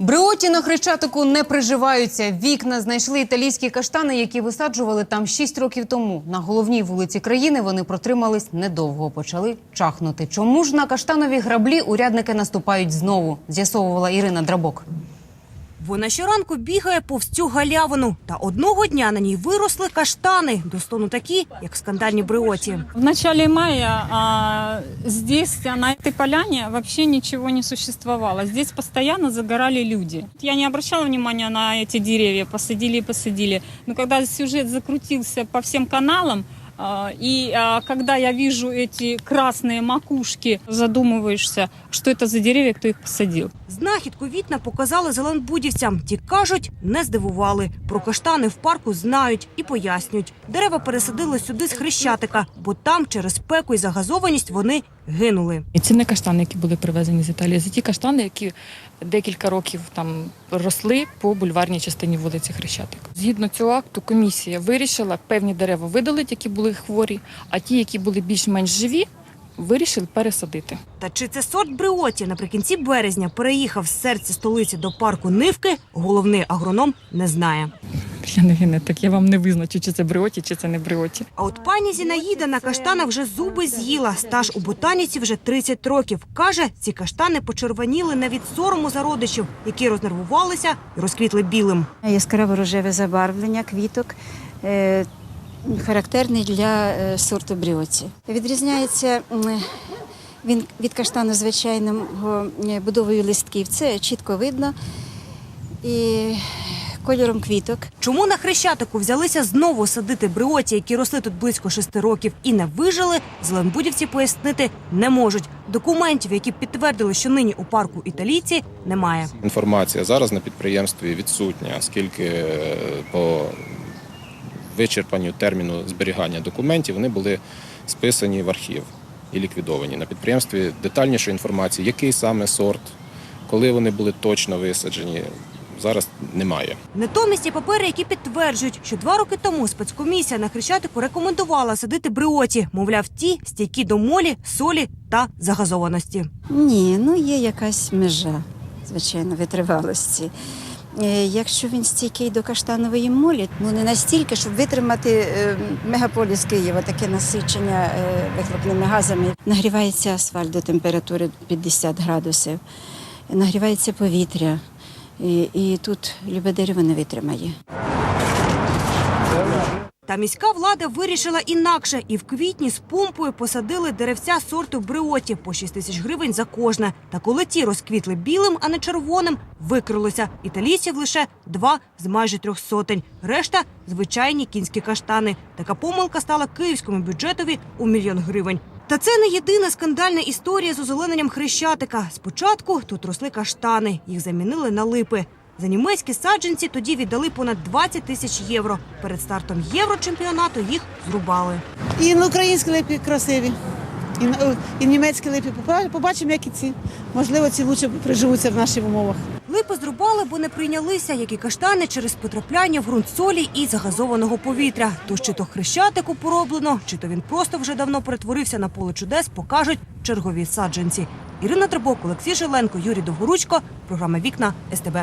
Бриоті на Хрещатику не приживаються. Вікна знайшли італійські каштани, які висаджували там 6 років тому. На головній вулиці країни вони протримались недовго. Почали чахнути. Чому ж на каштанові граблі урядники наступають знову? З'ясовувала Ірина Драбок. Вона щоранку бігає повз цю галявину. Та одного дня на ній виросли каштани. До стону такі, як скандальні бриоті. В начале мая а, здесь, на этой поляне, вообще ничего не существовало. Здесь постоянно загорали люди. Я не обращала внимания на эти деревья, посадили и посадили. Но когда сюжет закрутился по всем каналам, и а, когда я вижу эти красные макушки, задумываешься, что это за деревья, кто их посадил. Знахідку вікна показали зеленбудівцям. Ті кажуть, не здивували. Про каштани в парку знають і пояснюють. Дерева пересадили сюди з хрещатика, бо там через спеку і загазованість вони гинули. І це не каштани, які були привезені з Італії, це ті каштани, які декілька років там росли по бульварній частині вулиці Хрещатик. Згідно цього акту, комісія вирішила певні дерева видалити, які були хворі, а ті, які були більш-менш живі, вирішили пересадити. Та чи це сорт бриоті наприкінці березня переїхав з серця столиці до парку Нивки, головний агроном не знає. Я не генетик, я вам не визначу, чи це бриоті, чи це не бриоті. А от пані Зінаїда на каштанах вже зуби з'їла. Стаж у ботаніці вже 30 років. Каже, ці каштани почервоніли не від сорому за родичів, які рознервувалися і розквітли білим. Яскраво рожеве забарвлення квіток. е, Характерний для е, сорту бріоці. Відрізняється він від каштану звичайного е, будовою листків. Це чітко видно. І кольором квіток. Чому на хрещатику взялися знову садити бриоті, які росли тут близько шести років і не вижили, зеленбудівці пояснити не можуть. Документів, які підтвердили, що нині у парку італійці, немає. Інформація зараз на підприємстві відсутня, оскільки е, по вичерпанню терміну зберігання документів вони були списані в архів і ліквідовані. На підприємстві детальнішої інформації, який саме сорт, коли вони були точно висаджені, зараз немає. Натомість є папери, які підтверджують, що два роки тому спецкомісія на хрещатику рекомендувала садити бриоті, мовляв, ті стійкі до молі, солі та загазованості. Ні, ну є якась межа, звичайно, витривалості. Е, Якщо він стійкий до каштанової молі, ну не настільки, щоб витримати е, мегаполіс Києва, таке насичення е, вихлопними газами. Нагрівається асфальт до температури 50 градусів, нагрівається повітря, і, і тут любе дерево не витримає. Та міська влада вирішила інакше і в квітні з помпою посадили деревця сорту бриоті по 6 тисяч гривень за кожне. Та коли ті розквітли білим, а не червоним, викрилося. Італійців лише два з майже трьох сотень. Решта звичайні кінські каштани. Така помилка стала київському бюджетові у мільйон гривень. Та це не єдина скандальна історія з озелененням хрещатика. Спочатку тут росли каштани, їх замінили на липи. За німецькі саджанці тоді віддали понад 20 тисяч євро. Перед стартом єврочемпіонату їх зрубали. І на українські липи красиві, і, і німецькі. Попа- Побачимо, як і ці. Можливо, ці лучше приживуться в наших умовах. Липи зрубали, бо не прийнялися, як і каштани через потрапляння в ґрунт солі і загазованого повітря. Тож чи то хрещатику пороблено, чи то він просто вже давно перетворився на поле чудес, покажуть чергові саджанці. Ірина Требок, Олексій Жиленко, Юрій Довгоручко. Програма Вікна СТБ.